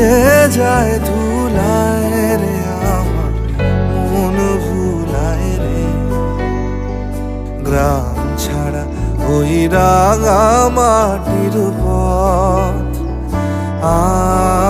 লুটিয়ে যায় ধুলায় রে আমার মন ভুলায় রে। গ্রাম ছাড়া ওই রাঙা মাটির পথ আমার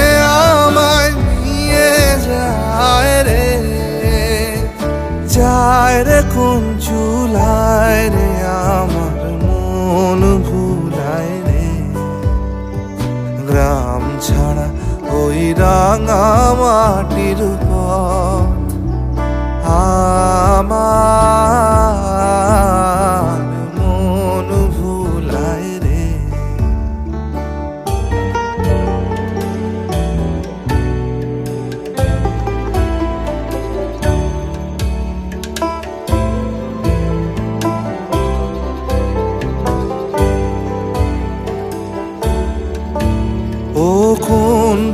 মাটির পথ